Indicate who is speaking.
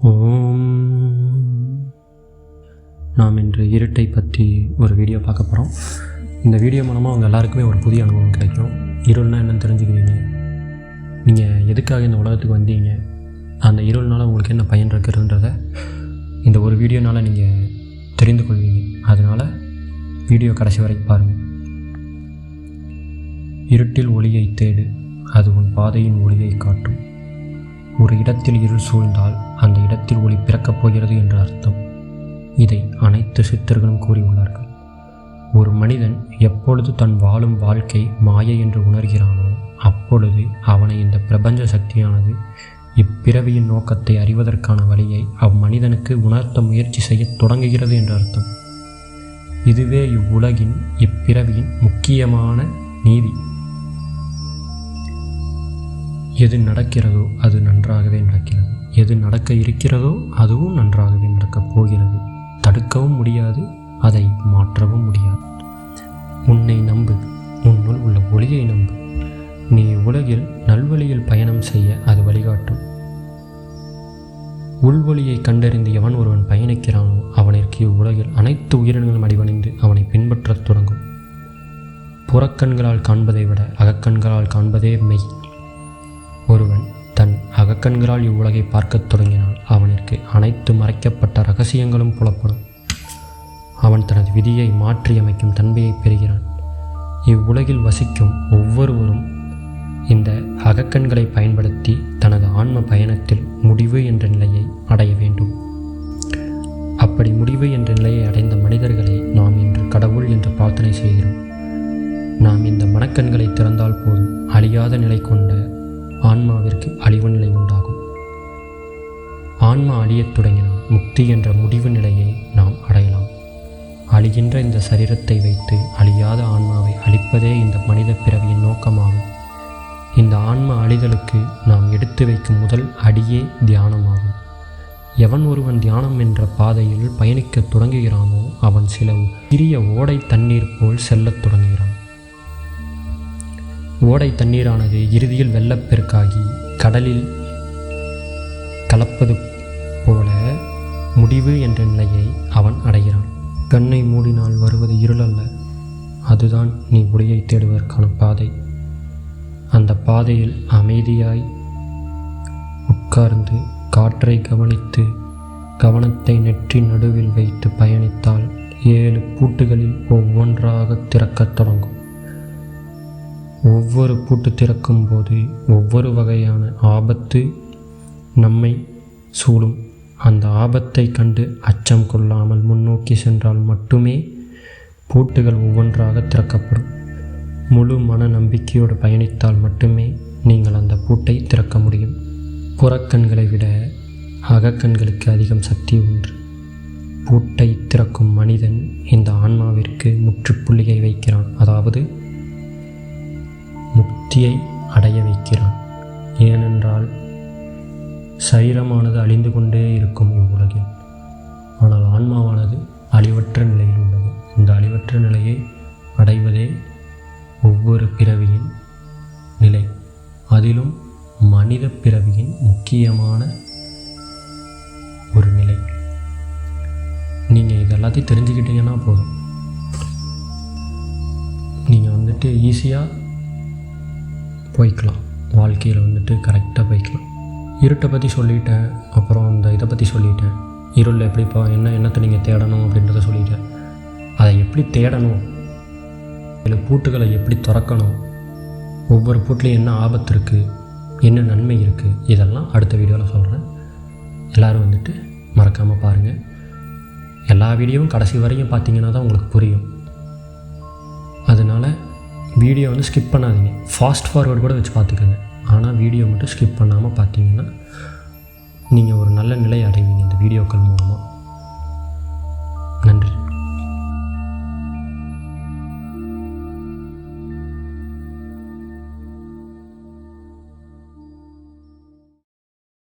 Speaker 1: ஓம். நாம் இன்று இருட்டை பற்றி ஒரு வீடியோ பார்க்க போகிறோம் இந்த வீடியோ மூலமாக அவங்க எல்லாருக்குமே ஒரு புதிய அனுபவம் கிடைக்கும். இருள்னா என்னன்னு தெரிஞ்சுக்குவீங்க. நீங்கள் எதுக்காக இந்த உலகத்துக்கு வந்தீங்க? அந்த இருள்னால் உங்களுக்கு என்ன பயன் இருக்குதுன்றத இந்த ஒரு வீடியோனால் நீங்கள் தெரிந்து கொள்வீங்க. அதனால் வீடியோ கடைசி வரைக்கும் பாருங்கள் இருட்டில் ஒளியை தேடு. அது உன் பாதையின் ஒளியை காட்டும். ஒரு இடத்தில் இருள் சூழ்ந்தால் அந்த இடத்தில் ஒளி பிறக்கப் போகிறது என்ற அர்த்தம். இதை அனைத்து சித்தர்களும் கூறியுள்ளார்கள். ஒரு மனிதன் எப்பொழுது தன் வாழும் வாழ்க்கை மாயை என்று உணர்கிறானோ அப்பொழுது அவனை இந்த பிரபஞ்ச சக்தியானது இப்பிறவியின் நோக்கத்தை அறிவதற்கான வழியை அம்மனிதனுக்கு உணர்த்த முயற்சி செய்யத் தொடங்குகிறது என்று அர்த்தம். இதுவே இவ்வுலகின் இப்பிறவியின் முக்கியமான நீதி. எது நடக்கிறதோ அது நன்றாகவே நடக்கிறது. எது நடக்க இருக்கிறதோ அதுவும் நன்றாகவே நடக்கப் போகிறது. தடுக்கவும் முடியாது அதை மாற்றவும் முடியாது. உன்னை நம்பு உன்னுள் உள்ள ஒளியை நம்பு. நீ உலகில் நல்வழியில் பயணம் செய்ய அது வழிகாட்டும். உள்வொலியை கண்டறிந்து எவன் ஒருவன் பயணிக்கிறானோ அவனிற்கு உலகில் அனைத்து உயிரினங்களும் அடிவணிந்து அவனை பின்பற்றத் தொடங்கும். புறக்கண்களால் காண்பதை விட அகக்கண்களால் காண்பதே மெய். ஒருவன் தன் அகக்கண்களால் இவ்வுலகை பார்க்கத் தொடங்கினால் அவனிற்கு அனைத்து மறைக்கப்பட்ட ரகசியங்களும் புலப்படும். அவன் தனது விதியை மாற்றியமைக்கும் தன்மையை பெறுகிறான். இவ்வுலகில் வசிக்கும் ஒவ்வொருவரும் இந்த அகக்கண்களை பயன்படுத்தி தனது ஆன்ம பயணத்தில் முடிவு என்ற நிலையை அடைய வேண்டும். அப்படி முடிவு என்ற நிலையை அடைந்த மனிதர்களை நாம் இன்று கடவுள் என்று பிரார்த்தனை செய்கிறோம். நாம் இந்த மனக்கண்களை திறந்தால் போதும் அழியாத நிலை கொண்ட ஆன்மாவிற்கு அழிவு நிலை உண்டாகும். ஆன்மா அழியத் தொடங்கினால் முக்தி என்ற முடிவு நிலையை நாம் அடையலாம். அழிகின்ற இந்த சரீரத்தை வைத்து அழியாத ஆன்மாவை அழிப்பதே இந்த மனித பிறவியின் நோக்கமாகும். இந்த ஆன்ம அழிதலுக்கு நாம் எடுத்து வைக்கும் முதல் அடியே தியானமாகும். எவன் ஒருவன் தியானம் என்ற பாதையில் பயணிக்கத் தொடங்குகிறானோ அவன் சில சிறிய ஓடை தண்ணீர் போல் செல்லத் தொடங்குகிறான். ஓடை தண்ணீரானது இறுதியில் வெள்ளப்பெருக்காகி கடலில் கலப்பது போல முடிவு என்ற நிலையை அவன் அடைகிறான். கண்ணை மூடினால் வருவது இருளல்ல அதுதான் நீ ஒளியை தேடுவதற்கான பாதை. அந்த பாதையில் அமைதியாய் உட்கார்ந்து காற்றை கவனித்து கவனத்தை நெற்றி நடுவில் வைத்து பயணித்தால் ஏழு பூட்டுகளில் ஒவ்வொன்றாக திறக்கத் தொடங்கும். ஒவ்வொரு பூட்டு திறக்கும் போது ஒவ்வொரு வகையான ஆபத்து நம்மை சூழும். அந்த ஆபத்தை கண்டு அச்சம் கொள்ளாமல் முன்னோக்கி சென்றால் மட்டுமே பூட்டுகள் ஒவ்வொன்றாக திறக்கப்படும். முழு மன நம்பிக்கையோடு பயணித்தால் மட்டுமே நீங்கள் அந்த பூட்டை திறக்க முடியும். புறக்கண்களை விட அகக்கண்களுக்கு அதிகம் சக்தி உண்டு. பூட்டை திறக்கும் மனிதன் இந்த ஆன்மாவிற்கு முற்றுப்புள்ளியை வைக்கிறான். அதாவது முக்தியை அடைய வைக்கிறான். ஏனென்றால் சரீரமானது அழிந்து கொண்டே இருக்கும் இவ்வுலகில். ஆனால் ஆன்மாவானது அழிவற்ற நிலையில் உள்ளது. இந்த அழிவற்ற நிலையை அடைவதே ஒவ்வொரு பிறவியின் நிலை. அதிலும் மனித பிறவியின் முக்கியமான ஒரு நிலை. நீங்கள் இது எல்லாத்தையும் தெரிஞ்சுக்கிட்டீங்கன்னா போதும். நீங்கள் வந்துட்டு ஈஸியாக போய்க்கலாம். வாழ்க்கையில் வந்துட்டு கரெக்டாக போய்க்கலாம். இருட்டை பற்றி சொல்லிட்டேன் அப்புறம் அந்த இதை பற்றி சொல்லிட்டேன். இருளில் எப்படிப்பா என்ன என்னத்தை நீங்கள் தேடணும் அப்படின்றத சொல்லிட்டேன். அதை எப்படி தேடணும்? இதில் பூட்டுகளை எப்படி திறக்கணும்? ஒவ்வொரு பூட்லேயும் என்ன ஆபத்து இருக்குது என்ன நன்மை இருக்குது இதெல்லாம் அடுத்த வீடியோவில் சொல்கிறேன் எல்லோரும் வந்துட்டு மறக்காமல் பாருங்கள் எல்லா வீடியோவும் கடைசி வரையும் பார்த்தீங்கன்னா தான் உங்களுக்கு புரியும். அதனால் வீடியோ வந்து ஸ்கிப் பண்ணாதீங்க. ஃபாஸ்ட் ஃபார்வர்டு கூட வச்சு பார்த்துக்கோங்க. ஆனால் வீடியோ மட்டும் ஸ்கிப் பண்ணாமல் பார்த்தீங்கன்னா நீங்கள் ஒரு நல்ல நிலை அடைவீங்க இந்த வீடியோக்கள் மூலமாக